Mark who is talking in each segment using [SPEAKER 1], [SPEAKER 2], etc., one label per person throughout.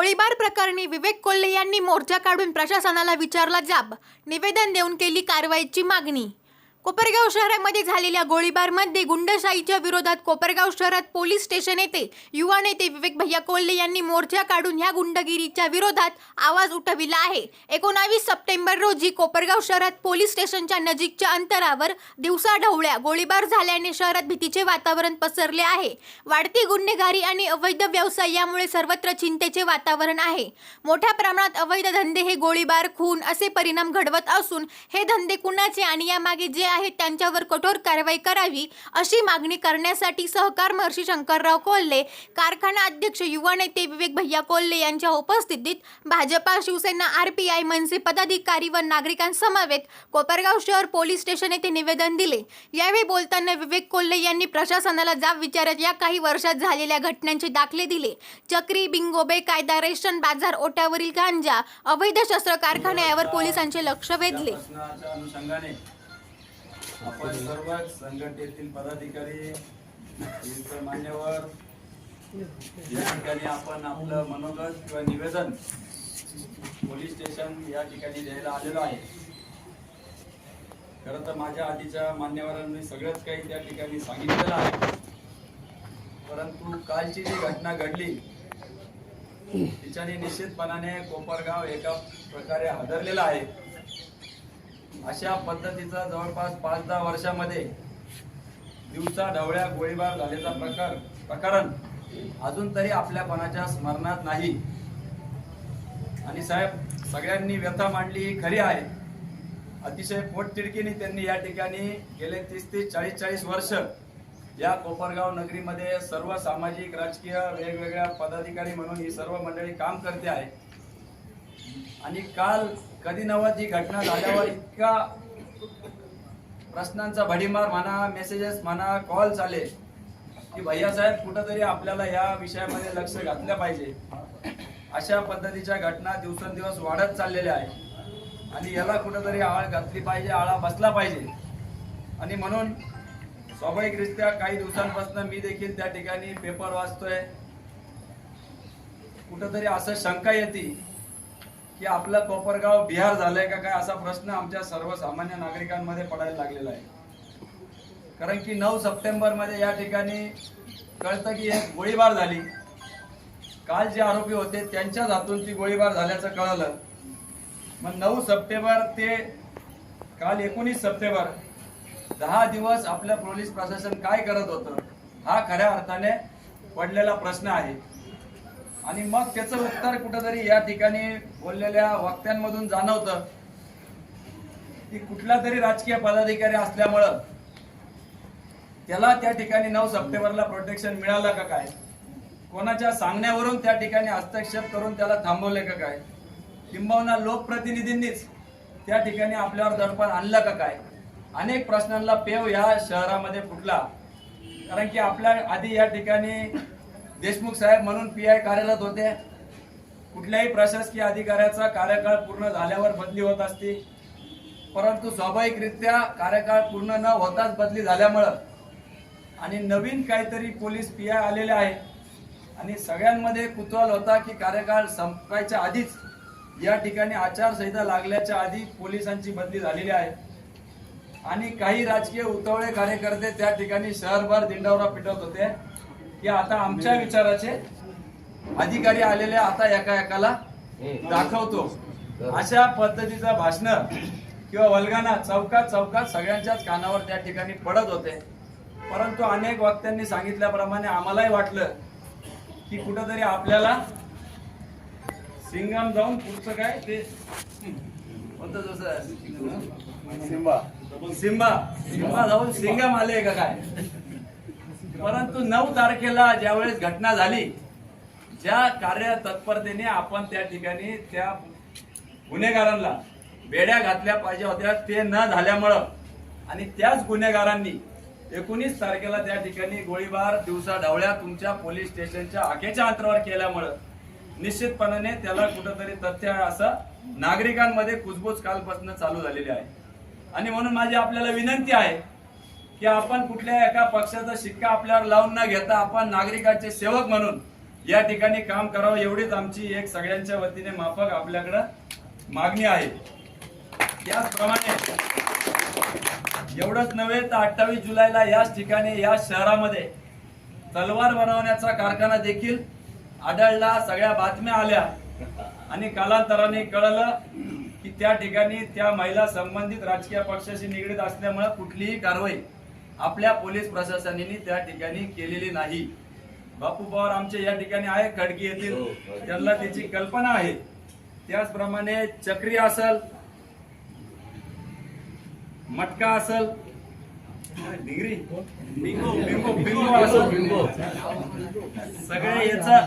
[SPEAKER 1] गोळीबार प्रकरणी विवेक कोल्हे यांनी मोर्चा काढून प्रशासनाला विचारला जाब. निवेदन देऊन केली कारवाईची मागणी. कोपरगाव शहरामध्ये झालेल्या गोळीबारमध्ये गुंडशाहीच्या विरोधात कोपरगाव शहरात पोलीस स्टेशन येथे युवा नेते विवेक भैया कोल्हे यांनी मोर्चा काढून ह्या गुंडगिरीच्या विरोधात आवाज उठविला आहे. एकोणावीस सप्टेंबर रोजी कोपरगाव शहरात पोलीस स्टेशनच्या नजीकच्या अंतरावर दिवसा ढवळ्या गोळीबार झाल्याने शहरात भीतीचे वातावरण पसरले आहे. वाढती गुन्हेगारी आणि अवैध व्यवसाय यामुळे सर्वत्र चिंतेचे वातावरण आहे. मोठ्या प्रमाणात अवैध धंदे हे गोळीबार खून असे परिणाम घडवत असून हे धंदे कुणाचे आणि यामागे जे आहेत त्यांच्यावर कठोर कारवाई करावी अशी मागणी करण्यासाठी सहकार महर्षी शंकरराव कोल्हे कारखाना अध्यक्ष युवा नेते विवेक भैया कोल्हे यांच्या उपस्थितीत Bhajpa Shiv Sena R P I MNS पदाधिकारी व नागरिकांसमवेत कोपरगाव शहर पोलीस स्टेशन येथे निवेदन दिले. यावेळी बोलताना विवेक कोल्हे यांनी प्रशासनाला जाब विचारत या काही वर्षात झालेल्या घटनांचे दाखले दिले. चक्री बिंगो बेकायदा रेशन बाजार ओट्यावरील गांजा अवैध शस्त्र कारखान्यावर पोलिसांचे लक्ष वेधले.
[SPEAKER 2] अनुषंगाने आपण सर्व संघटनेतील पदाधिकारी मान्यवर या ठिकाणी आपण आपलं मनोगत किंवा निवेदन पोलीस स्टेशन या ठिकाणी द्यायला आलेलो आहे. खरं तर माझ्या आधीच्या मान्यवरांनी सगळंच काही त्या ठिकाणी सांगितलेलं आहे. परंतु कालची जी घटना घडली तिच्याने निश्चितपणाने कोपरगाव एका प्रकारे हादरलेला आहे. अशा पद्धतीचा जवळपास पाच दहा वर्षामध्ये दिवसा ढवळ्या गोळीबार झाल्याचा प्रकार प्रकरण अजून तरी आपल्या पणाच्या स्मरणात नाही. आणि साहेब सगळ्यांनी व्यथा मांडली ही खरी आहे. अतिशय पोटतिडकीने त्यांनी या ठिकाणी गेले तीस तीस चाळीस चाळीस वर्ष या कोपरगाव नगरीमध्ये सर्व सामाजिक राजकीय वेगवेगळ्या पदाधिकारी म्हणून ही सर्व मंडळी काम करते आहे. आणि काल कधी नव्हत ही घटना झाल्यावर इतका प्रश्नांचा भडीमार म्हणा मेसेजेस म्हणा कॉल आले की भैयासाहेब कुठंतरी आपल्याला या विषयामध्ये लक्ष घातलं पाहिजे. अशा पद्धतीच्या घटना दिवसेंदिवस वाढत चाललेल्या आहे आणि याला कुठंतरी आळ घातली पाहिजे आळा बसला पाहिजे. आणि म्हणून स्वाभाविकरित्या काही दिवसांपासून मी देखील त्या ठिकाणी पेपर वाचतोय. कुठंतरी असं शंका येते. की आपलं कोपरगाव बिहार झालंय का काय असा प्रश्न आमच्या सर्वसामान्य नागरिकांमध्ये पडायला लागलेला आहे. कारण की नऊ सप्टेंबरमध्ये या ठिकाणी कळतं की एक गोळीबार झाली. काल जे आरोपी होते त्यांच्याच हातून ती गोळीबार झाल्याचं कळलं. मग नऊ सप्टेंबर ते काल एकोणीस सप्टेंबर दहा दिवस आपलं पोलीस प्रशासन काय करत होतं हा खऱ्या अर्थाने पडलेला प्रश्न आहे. आणि मग त्याचं उत्तर कुठंतरी या ठिकाणी बोललेल्या वक्त्यांमधून जाणवतं की कुठला तरी राजकीय पदाधिकारी असल्यामुळं त्याला त्या ठिकाणी नऊ सप्टेंबरला प्रोटेक्शन मिळालं का काय? कोणाच्या सांगण्यावरून त्या ठिकाणी हस्तक्षेप करून त्याला थांबवले का काय? किंबहुना लोकप्रतिनिधींनीच त्या ठिकाणी आपल्यावर दडपण आणलं का काय? अनेक प्रश्नांना पेव या शहरामध्ये फुटला. कारण की आपल्या आधी या ठिकाणी देशमुख साहेब म्हणून पी आय कार्यरत होते. कुठल्याही प्रशासकीय अधिकाऱ्याचा कार्यकाळ पूर्ण झाल्यावर बदली होत असते. परंतु स्वाभाविकरित्या कार्यकाळ पूर्ण न होताच बदली झाल्यामुळं आणि नवीन काहीतरी पोलीस पी आय आलेले आहे आणि सगळ्यांमध्ये कुतूहल होता की कार्यकाळ संपायच्या आधीच या ठिकाणी आचारसंहिता लागल्याच्या आधी पोलिसांची बदली झालेली आहे. आणि काही राजकीय उतवळे कार्यकर्ते त्या ठिकाणी शहरभर दिंडावरा पिटवत होते. की आता आमच्या विचाराचे अधिकारी आलेले आता एका एकाला दाखवतो. अशा पद्धतीचं भाषण किंवा वल्गना चौकात चौकात सगळ्यांच्याच कानावर त्या ठिकाणी पडत होते. परंतु अनेक वक्त्यांनी सांगितल्याप्रमाणे आम्हालाही वाटलं की कुठंतरी आपल्याला सिंगम जाऊन पुढचं काय ते कोणतं जसं सिंबा. सिंबा. सिंबा जाऊन सिंगम आले का काय? परंतु नऊ तारखेला ज्यावेळेस घटना झाली ज्या कार्य तत्परतेने आपण त्या ठिकाणी त्या गुन्हेगारांना बेड्या घातल्या पाहिजे होत्या ते न झाल्यामुळं आणि त्याच गुन्हेगारांनी एकोणीस तारखेला त्या ठिकाणी गोळीबार दिवसा ढवळ्या तुमच्या पोलीस स्टेशनच्या आखेच्या अंतरावर केल्यामुळं निश्चितपणाने त्याला कुठंतरी तथ्य आहे असं नागरिकांमध्ये कुजबूज कालपासून चालू झालेली आहे. आणि म्हणून माझी आपल्याला विनंती आहे की आपण कुठल्या एका पक्षाचा शिक्का आपल्यावर लावून न घेता आपण नागरिकांचे सेवक म्हणून या ठिकाणी काम करावं एवढीच आमची एक सगळ्यांच्या वतीने माफक आपल्याकडं मागणी आहे. त्याचप्रमाणे एवढंच नव्हे तर अठ्ठावीस जुलैला याच ठिकाणी या शहरामध्ये तलवार बनवण्याचा कारखाना देखील आढळला सगळ्या बातम्या आल्या. आणि कालांतराने कळलं की त्या ठिकाणी त्या महिला संबंधित राजकीय पक्षाशी निगडीत असल्यामुळे कुठलीही कारवाई आपल्या पोलीस प्रशासनाने त्या ठिकाणी केलेली नाही. बापू पवार आमचे या ठिकाणी आहे खडकी येथील. त्यांना त्याची कल्पना आहे. त्याचप्रमाणे चक्री असल मटका असल डिग्री? बिंगो बिंगो बिंगो असल. सगळे याचा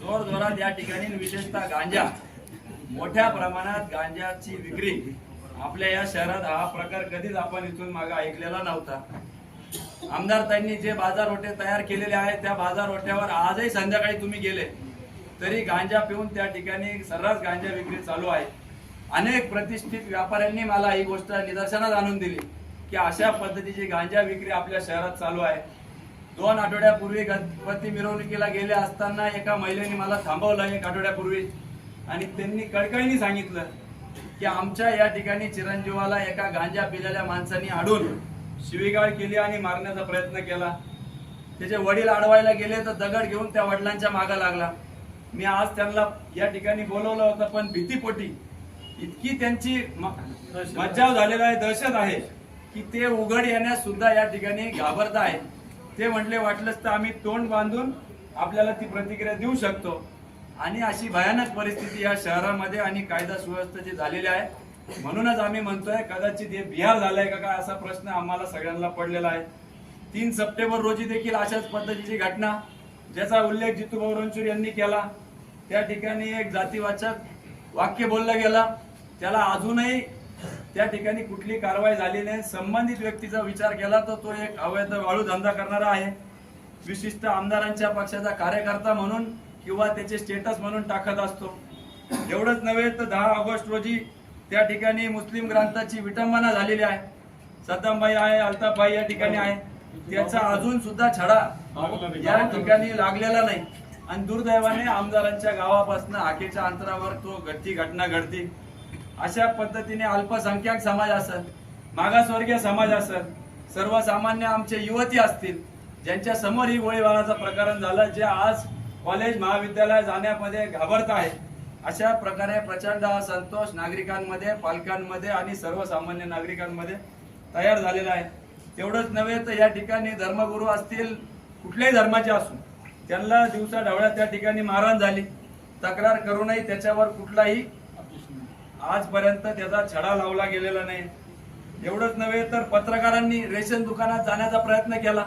[SPEAKER 2] जोर जोरात या ठिकाणी विशेषतः गांजा. मोठ्या प्रमाणात गांजाची विक्री. आपल्या या शहरात हा प्रकार कधीच आपण इथून मागे ऐकलेला नव्हता. आमदार त्यांनी जे बाजार तयार केलेले आहेत त्या बाजारोट्यावर आजही संध्याकाळी तुम्ही गेले. तरी गांजा पिऊन त्या ठिकाणी सर्रास गांजा विक्री चालू आहे. अनेक प्रतिष्ठित व्यापाऱ्यांनी मला ही गोष्ट निदर्शनात आणून दिली की अशा पद्धतीची गांजा विक्री आपल्या शहरात चालू आहे. दोन आठवड्यापूर्वी गणपती मिरवणुकीला गेले असताना एका महिलेने मला थांबवलं एक आठवड्यापूर्वी. आणि त्यांनी कळकळीने सांगितलं की आमच्या या ठिकाणी चिरंजीवाला एका गांजा पिलेल्या माणसाने आढळून शिवीगाळ केली आणि मारण्याचा प्रयत्न केला. त्याचे वडील अडवायला गेले तर दगड घेऊन त्या वडिलांच्या मागा लागला. मी आज त्यांना या ठिकाणी बोलवलं होतं पण भीतीपोटी इतकी त्यांची मज्जाव झालेला आहे दहशत आहे की ते उघड येण्यास सुद्धा या ठिकाणी घाबरत आहे ते म्हटले वाटलंच तर आम्ही तोंड बांधून आपल्याला ती प्रतिक्रिया देऊ शकतो. आणि अशी भयानक परिस्थिती या शहरामध्ये आणि कायदा सुव्यवस्थेची झालेली आहे म्हणूनच आम्ही म्हणतोय कदाचित हे बिहार झालंय का काय असा प्रश्न आम्हाला सगळ्यांना पडलेला आहे. तीन सप्टेंबर रोजी देखील अशाच पद्धतीची घटना ज्याचा उल्लेख जितूभाऊ रणचूर यांनी केला. त्या ठिकाणी एक जातीवाचक वाक्य बोललं गेलं. त्याला अजूनही त्या ठिकाणी कुठली कारवाई झाली नाही. संबंधित व्यक्तीचा विचार केला तर तो एक अवैध वाळू धंदा करणारा आहे. विशिष्ट आमदारांच्या पक्षाचा कार्यकर्ता म्हणून किंवा त्याचे स्टेटस म्हणून टाकत असतो. एवढंच नव्हे तर दहा ऑगस्ट रोजी त्या ठिकाणी मुस्लिम ग्रंथाची विटंबना झालेली आहे. सद्दामबाई आहे अल्ताफबाई या ठिकाणी आहे. त्याचा अजून सुद्धा छडा या ठिकाणी लागलेला नाही. आणि दुर्दैवाने आमदारांच्या गावापासून हाकेच्या अंतरावर तो घडती घटना घडती. अशा पद्धतीने अल्पसंख्याक समाज असेल मागासवर्गीय समाज असेल सर्वसामान्य आमचे युवती असतील ज्यांच्या समोर ही गोळीबाराचं प्रकरण झालं जे आज कॉलेज महाविद्यालय जाण्यामध्ये घाबरत आहे अशा प्रकारे प्रचंड असंतोष नागरिकांमध्ये पालकांमध्ये आणि सर्वसामान्य नागरिकांमध्ये तयार झालेला आहे. तेवढंच नव्हे तर या ठिकाणी धर्मगुरू असतील कुठल्याही धर्माचे असून त्यांना दिवसा ढवळ्या त्या ठिकाणी मारहाण झाली. तक्रार करूनही त्याच्यावर कुठलाही आजपर्यंत त्याचा छडा लावला गेलेला नाही. एवढंच नव्हे तर पत्रकारांनी रेशन दुकानात जाण्याचा प्रयत्न केला.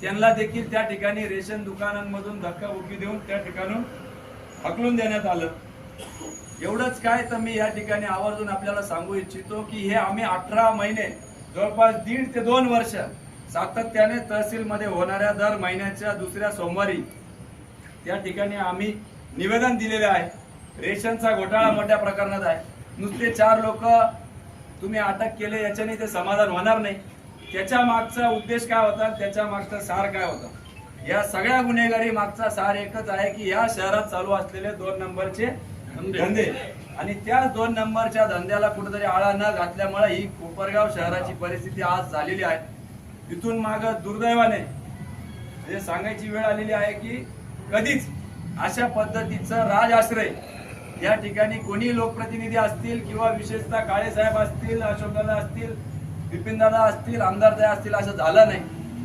[SPEAKER 2] त्यांना देखील त्या ठिकाणी रेशन दुकानांमधून धक्काबुक्की देऊन त्या ठिकाणून हकलून देण्यात आलं. एवढंच काय तर मी या ठिकाणी आवर्जून आपल्याला सांगू इच्छितो की हे आम्ही अठरा महिने जवळपास दीड ते दोन वर्ष सातत्याने तहसीलमध्ये होणाऱ्या दर महिन्याच्या दुसऱ्या सोमवारी त्या ठिकाणी आम्ही निवेदन दिलेले आहे. रेशनचा घोटाळा मोठ्या प्रकरणात आहे. नुसते चार लोक तुम्ही अटक केले याच्याने ते समाधान होणार नाही. त्याच्या मागचा उद्देश काय होता? त्याच्या मागचा सार काय होता? या सगळ्या गुन्हेगारी मागचा सार एकच आहे की या शहरात चालू असलेले दोन नंबरचे धंदे. आणि त्या दोन नंबरच्या धंद्याला कुठेतरी आळा न घातल्यामुळे ही कोपरगाव शहराची परिस्थिती आज झालेली आहे. इथून माग दुर्दैवाने म्हणजे सांगायची वेळ आलेली आहे की कधीच अशा पद्धतीचं राज आश्रय या ठिकाणी कोणी लोकप्रतिनिधी असतील किंवा विशेषतः काळे साहेब असतील अशोकदादा असतील बिपिनदादा असतील आमदारदा असतील असं झालं नाही.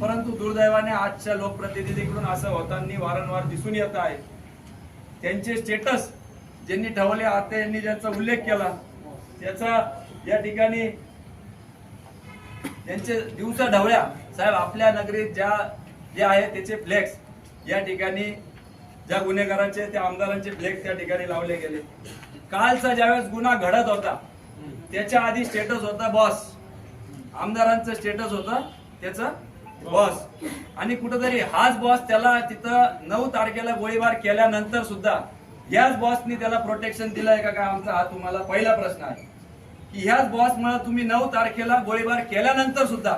[SPEAKER 2] परंतु दुर्दैवाने आजच्या लोकप्रतिनिधीकडून असं होताना वारंवार दिसून येत आहे. त्यांचे स्टेटस ज्यांनी ठेवले आता यांनी ज्यांचा उल्लेख केला त्याचा या ठिकाणी त्यांचे दिवसा ढवळ्या साहेब आपल्या नगरीत ज्या जे आहे त्याचे फ्लेक्स या ठिकाणी ज्या गुन्हेगारांचे त्या आमदारांचे फ्लेक्स त्या ठिकाणी लावले गेले. कालचा ज्यावेळेस गुन्हा घडत होता त्याच्या आधी स्टेटस होता बॉस आमदारांचं स्टेटस होतं त्याचं बॉस आणि कुठंतरी हाच बॉस त्याला तिथं नऊ तारखेला गोळीबार केल्यानंतर सुद्धा याच बॉसनी त्याला प्रोटेक्शन दिलंय का काय आमचा हा तुम्हाला पहिला प्रश्न आहे. की ह्याच बॉसमुळे तुम्ही नऊ तारखेला गोळीबार केल्यानंतर सुद्धा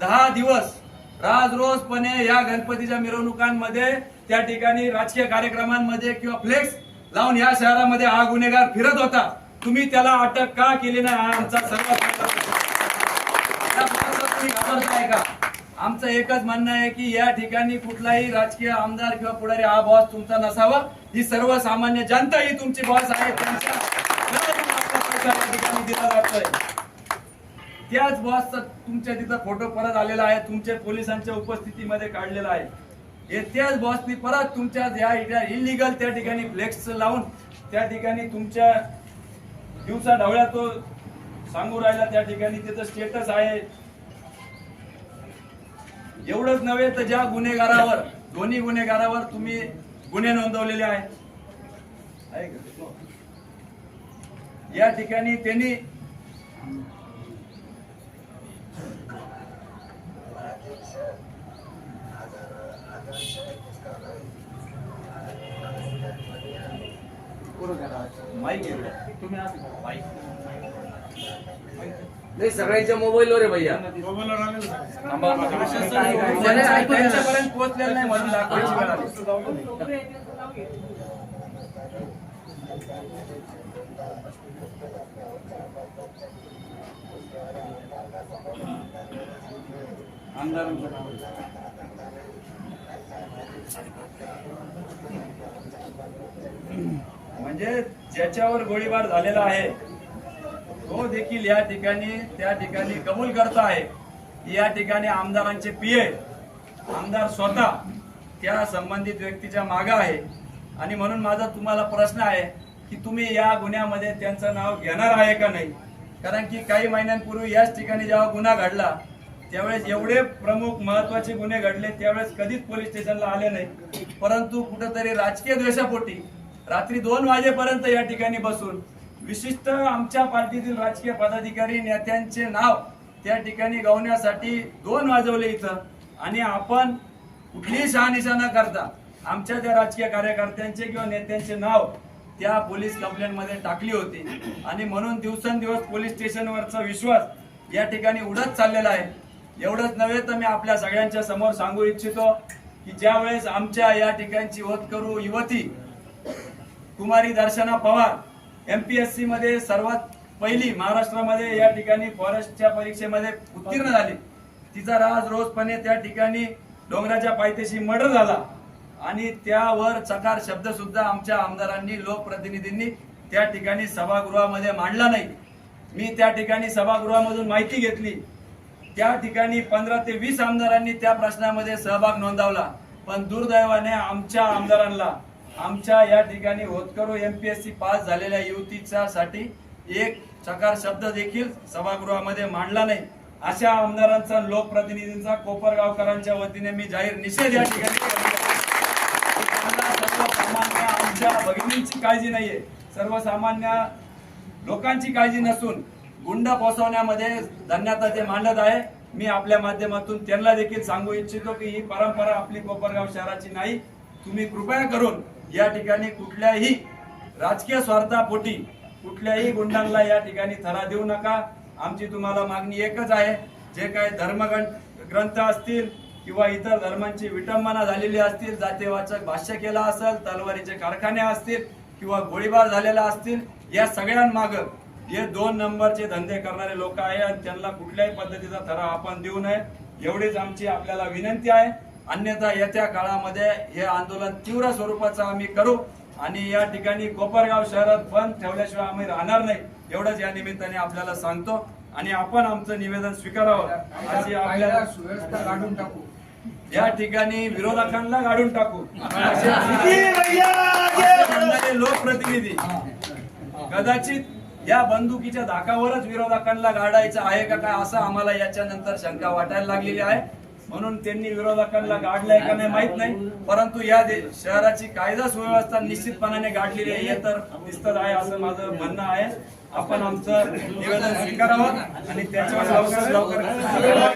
[SPEAKER 2] दहा दिवस राज रोजपणे या गणपतीच्या मिरवणुकांमध्ये त्या ठिकाणी राजकीय कार्यक्रमांमध्ये किंवा फ्लेक्स लावून या शहरामध्ये हा गुन्हेगार फिरत होता. तुम्ही त्याला अटक का केली नाही? हा आमचा सर्वात मोठा प्रश्न आहे. का? आमचं एकच म्हणणं आहे की या ठिकाणी कुठलाही राजकीय आमदार किंवा पुढारी हा बॉस तुमचा नसावा. ही सर्वसामान्य जनता ही तुमची बॉस आहे. त्याच बॉसचा तुमच्या तिथं फोटो परत आलेला आहे. तुमच्या पोलिसांच्या उपस्थितीमध्ये काढलेला आहे. हे त्याच बॉसनी परत तुमच्या या इलिगल त्या ठिकाणी फ्लेक्स लावून त्या ठिकाणी तुमच्या दिवसा ढवळ्या तो सांगू राहिला त्या ठिकाणी तिथं स्टेटस आहे. एवढंच नव्हे तर ज्या गुन्हेगारावर दोन्ही गुन्हेगारावर तुम्ही गुन्हे नोंदवलेले आहे आहे का? या ठिकाणी त्यांनी माईक आहे.
[SPEAKER 3] नाही सगळ्यांच्या मोबाईलवर आहे भैया
[SPEAKER 2] त्यांच्यापर्यंत पोहोचलेलं नाही म्हणून दाखवायची वेळ आली. म्हणजे ज्याच्यावर गोळीबार झालेला आहे तो देखील या ठिकाणी त्या ठिकाणी कबूल करतो आहे या ठिकाणी आमदारांचे पीए आमदार स्वतः त्या संबंधित व्यक्तीच्या मागं आहे. आणि म्हणून माझा तुम्हाला प्रश्न आहे की तुम्ही या गुन्ह्यामध्ये त्यांचं नाव घेणार आहे का नाही? कारण की काही महिन्यांपूर्वी याच ठिकाणी जेव्हा गुन्हा घडला त्यावेळेस एवढे प्रमुख महत्त्वाचे गुन्हे घडले त्यावेळेस कधीच पोलीस स्टेशनला आले नाही. परंतु कुठंतरी राजकीय द्वेषापोटी रात्री दोन वाजेपर्यंत या ठिकाणी बसून विशिष्ट आमच्या पार्टीतील राजकीय पदाधिकारी नेत्यांचे नाव त्या ठिकाणी गावण्यासाठी दोन वाजवले इथं. आणि आपण कुठलीही शहानिशा न करता आमच्या त्या राजकीय कार्यकर्त्यांचे किंवा नेत्यांचे नाव त्या पोलीस कंप्लेंटमध्ये टाकली होती. आणि म्हणून दिवसेंदिवस पोलीस स्टेशनवरचा विश्वास या ठिकाणी उडत चाललेला आहे. एवढंच नव्हे तर मी आपल्या सगळ्यांच्या समोर सांगू इच्छितो की ज्यावेळेस आमच्या या ठिकाणची होतकरू युवती कुमारी दर्शना पवार एमपीएससी मध्ये सर्वात पहिली महाराष्ट्रामध्ये या ठिकाणी फॉरेस्टच्या परीक्षेमध्ये उत्तीर्ण झाली. तिचा राज रोजपणे त्या ठिकाणी डोंगराच्या पायथ्याशी मर्डर झाला. आणि त्यावर चकार शब्द सुद्धा आमच्या आमदारांनी लोकप्रतिनिधींनी त्या ठिकाणी सभागृहामध्ये मांडला नाही. मी त्या ठिकाणी सभागृहामधून माहिती घेतली. त्या ठिकाणी पंधरा ते वीस आमदारांनी त्या प्रश्नामध्ये सहभाग नोंदवला. पण दुर्दैवाने आमच्या आमदारांना आमच्या या ठिकाणी होतकरू सी पास झालेल्या युतीच्या साठी एक चकार शब्द देखील सभागृहामध्ये मांडला नाही. अशा आमदारांचा लोकप्रतिनिधींचा कोपरगावकरांच्या वतीने मी जाहीर निषेध या ठिकाणी आमच्या भगिनींची काळजी नाहीये. सर्वसामान्य लोकांची काळजी नसून गुंड पोसवण्यामध्ये धन्यता ते मांडत आहे. मी आपल्या माध्यमातून त्यांना देखील सांगू इच्छितो की ही परंपरा आपली कोपरगाव शहराची नाही. तुम्ही कृपया करून या ठिकाणी कुठल्याही राजकीय स्वार्थापोटी कुठल्याही गुंडांना या ठिकाणी थरा देऊ नका. आमची तुम्हाला मागणी एकच आहे. जे काही धर्मग्रंथ ग्रंथ असतील किंवा इतर धर्मांची विटंबना झालेली असतील जातीवाचक भाष्य केला असेल तलवारीचे कारखाने असतील किंवा गोळीबार झालेला असतील या सगळ्यांमागं हे दोन नंबरचे धंदे करणारे लोक आहे आणि त्यांना कुठल्याही पद्धतीचा थरा आपण देऊ नये. एवढीच आमची आपल्याला विनंती आहे. अन्यथा येत्या काळामध्ये हे आंदोलन तीव्र स्वरूपाचं आम्ही करू आणि या ठिकाणी कोपरगाव शहरात बंद ठेवल्याशिवाय आम्ही राहणार नाही एवढंच या निमित्ताने आपल्याला सांगतो. आणि आपण आमचं निवेदन स्वीकारावं. अशी आपल्याला
[SPEAKER 4] सुव्यवस्था काढून टाकू.
[SPEAKER 2] या ठिकाणी विरोधकांना गाडून टाकू. लोकप्रतिनिधी. कदाचित या बंदुकीच्या धाकावरच विरोधकांना गाडायचं आहे का काय असं आम्हाला याच्यानंतर शंका वाटायला लागलेली आहे. म्हणून त्यांनी विरोधकांना गाडलंय का नाही माहीत नाही. परंतु या शहराची कायदा सुव्यवस्था निश्चितपणाने गाडलेली आहे हे तर दिसत आहे असं माझं म्हणणं आहे. आपण आमचं निवेदन स्वीकारावं आणि त्याच्यावर लवकरात लवकर